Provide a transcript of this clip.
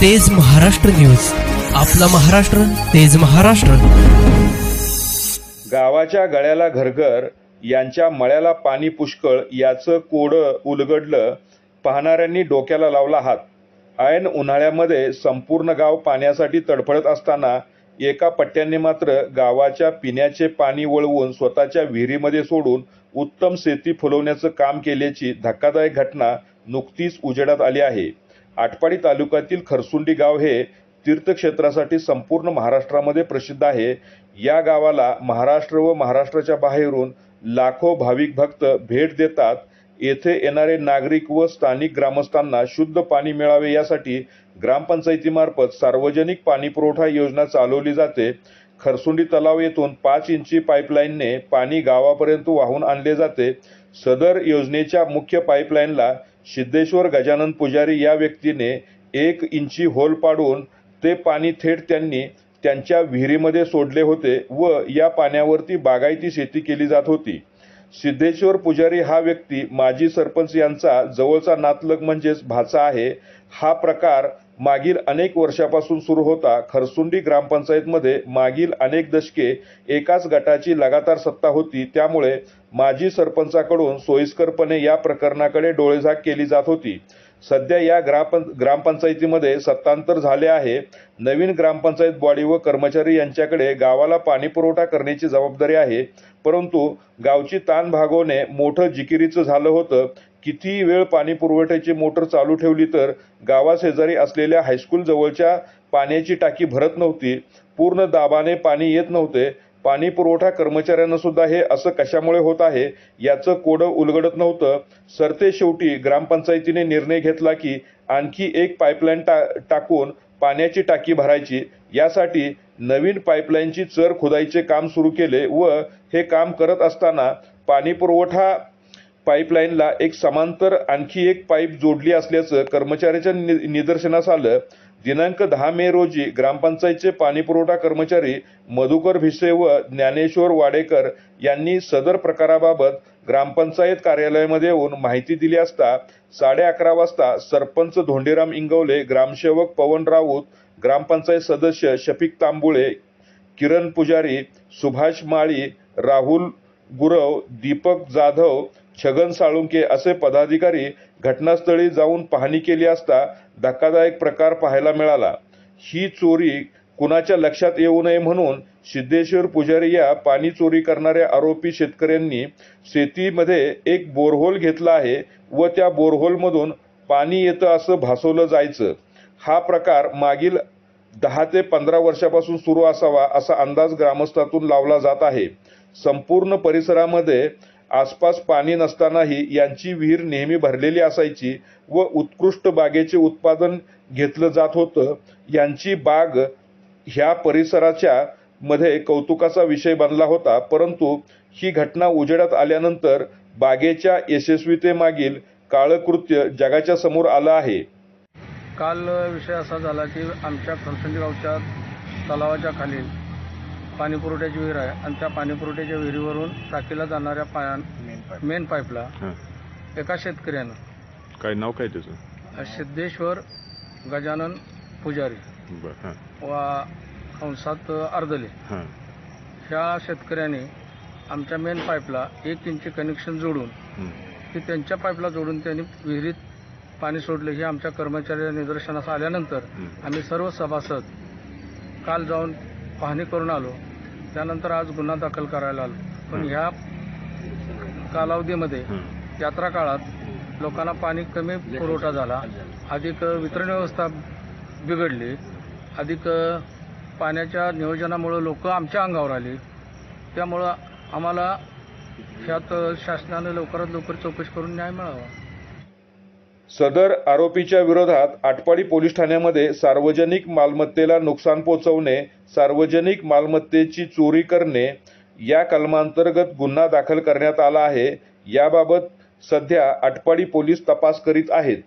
तेज महाराष्ट्र न्यूज. आपला महाराष्ट्र तेज महाराष्ट्र. गावाच्या गळ्याला घरघर यांच्या मळ्याला पाणी पुष्कळ याचं कोडं उलगडलं पाहणाऱ्यांनी डोक्याला लावला हात. ऐन उन्हाळ्यामध्ये संपूर्ण गाव पाण्यासाठी तडफडत असताना एका पट्ट्याने मात्र गावाच्या पिण्याचे पाणी वळवून स्वतःच्या विहिरीमध्ये सोडून उत्तम शेती फुलवण्याचं काम केल्याची धक्कादायक घटना नुकतीच उजेडात आली आहे. आटपाडी तालुक्यातील खरसुंडी गाव हे तीर्थक्षेत्रासाठी संपूर्ण महाराष्ट्रामध्ये प्रसिद्ध आहे. या गावाला महाराष्ट्र व महाराष्ट्राच्या बाहेरून लाखो भाविक भक्त भेट देतात. येथे येणारे नागरिक व स्थानिक ग्रामस्थांना शुद्ध पाणी मिळावे यासाठी ग्रामपंचायतीमार्फत सार्वजनिक पाणी पुरवठा योजना चालवली जाते. खरसुंडी तलाव येथून पाच इंची पाईपलाईनने पाणी गावापर्यंत वाहून आणले जाते. सदर योजनेच्या मुख्य पाईपलाईनला सिद्धेश्वर गजानन पुजारी या व्यक्तीने एक इंची होल पाडून ते पाणी थेट त्यांनी त्यांच्या विहिरीमध्ये सोडले होते व या पाण्यावरती बागायती शेती केली जात होती. सिद्धेश्वर पुजारी हा व्यक्ती माजी सरपंच यांचा जवळचा नातलग म्हणजेच भाचा आहे. हा प्रकार मागील अनेक वर्षापासून सुरू होता. खरसुंडी ग्रामपंचायतमध्ये मागील अनेक दशके एकाच गटाची लगातार सत्ता होती. त्यामुळे माजी सरपंचाकडून सोयीस्करपणे या प्रकरणाकडे डोळेझाक केली जात होती. सध्या या ग्राम ग्रामपंचायतीमध्ये सत्तांतर झाले आहे. नवीन ग्रामपंचायत बॉडी व कर्मचारी यांच्याकडे गावाला पाणी पुरवठा करण्याची जबाबदारी आहे. परंतु गावची ताण भागवणे मोठं जिकिरीचं झालं होतं. किती वेळ पाणी पुरवठ्याची मोटर चालू ठेवली तर गावाशेजारी असलेल्या हायस्कूल जवळच्या पाण्याची टाकी भरत नव्हती. पूर्ण दाबाने पाणी येत नव्हते. पाणी पुरवठा कर्मचाऱ्यांना सुद्धा हे असं कशामुळे होत आहे याचं कोडं उलगडत नव्हतं. सरते शेवटी ग्रामपंचायतीने निर्णय घेतला की आणखी एक पाईपलाईन टा टाकून पाण्याची टाकी भरायची यासाठी नवीन पाईपलाईनची चर खोदायचे काम सुरू केले व हे काम करत असताना पाणी पुरवठा पाईपलाईनला एक समांतर आणखी एक पाईप जोडली असल्याचं कर्मचाऱ्याच्या नि निदर्शनास आलं. दिनांक दहा मे रोजी ग्रामपंचायतचे पाणीपुरवठा कर्मचारी मधुकर भिसे व ज्ञानेश्वर वाडेकर यांनी सदर प्रकाराबाबत ग्रामपंचायत कार्यालयामध्ये येऊन माहिती दिली असता साडे अकरा वाजता सरपंच धोंडीराम इंगवले ग्रामसेवक पवन राऊत ग्रामपंचायत सदस्य शफिक तांबुळे किरण पुजारी सुभाष माळी राहुल गुरव दीपक जाधव छगन साळुंके असे पदाधिकारी घटनास्थळी जाऊन पाहणी केली असता धक्कादायक प्रकार पाहायला मिळाला. ही चोरी कुणाच्या लक्षात येऊ नये म्हणून सिद्धेश्वर पुजारी या पाणी चोरी करणाऱ्या आरोपी शेतकऱ्यांनी शेतीमध्ये एक बोरहोल घेतला आहे व त्या बोरहोलमधून पाणी येतं असं भासवलं जायचं. हा प्रकार मागील दहा ते पंधरा वर्षापासून सुरू असावा असा अंदाज ग्रामस्थातून लावला जात आहे. संपूर्ण परिसरामध्ये आसपास पाणी नसतानाही यांची विहीर नेहमी भरलेली असायची व उत्कृष्ट बागेचे उत्पादन घेतलं जात होतं. यांची बाग ह्या परिसराच्या मध्ये कौतुकाचा विषय बनला होता. परंतु ही घटना उजेडात आल्यानंतर बागेच्या यशस्वीतेमागील काळकृत्य जगाच्या समोर आलं आहे. काल विषय असा झाला की आमच्या खरसंडी गावच्या तलावाच्या खाली पाणी पुरवठ्याची विहीर आहे आणि त्या पाणी पुरवठ्याच्या विहिरीवरून टाकीला जाणाऱ्या पाया मेन पाईपला हां. एका शेतकऱ्यानं काय नाव काय त्याचं? सिद्धेश्वर गजानन पुजारी बरं हां. वा कंसात अर्धले हां. ह्या शेतकऱ्याने आमच्या मेन पाईपला एक इंची कनेक्शन जोडून हं. की त्यांच्या पाईपला जोडून त्यांनी विहिरीत पाणी सोडले. हे आमच्या कर्मचाऱ्या निदर्शनास आल्यानंतर हं. आम्ही सर्व सभासद काल जाऊन पाहणी करून आलो. त्यानंतर आज गुन्हा दाखल करायला आलो. पण. ह्या कालावधीमध्ये. यात्रा काळात लोकांना पाणी कमी पुरवठा झाला. अधिक वितरण व्यवस्था बिघडली. अधिक पाण्याच्या नियोजनामुळं लोक आमच्या अंगावर आली. त्यामुळं आम्हाला ह्यात शासनाने लवकरात लवकर चौकशी करून न्याय मिळावा. सदर आरोपीच्या विरोधात आटपाडी पोलीस ठाण्यामध्ये सार्वजनिक मालमत्तेला नुकसान पोचवणे सार्वजनिक मालमत्तेची चोरी करणे या कलमांतर्गत गुन्हा दाखल करण्यात आला आहे. याबाबत सध्या आटपाडी पोलीस तपास करीत आहेत.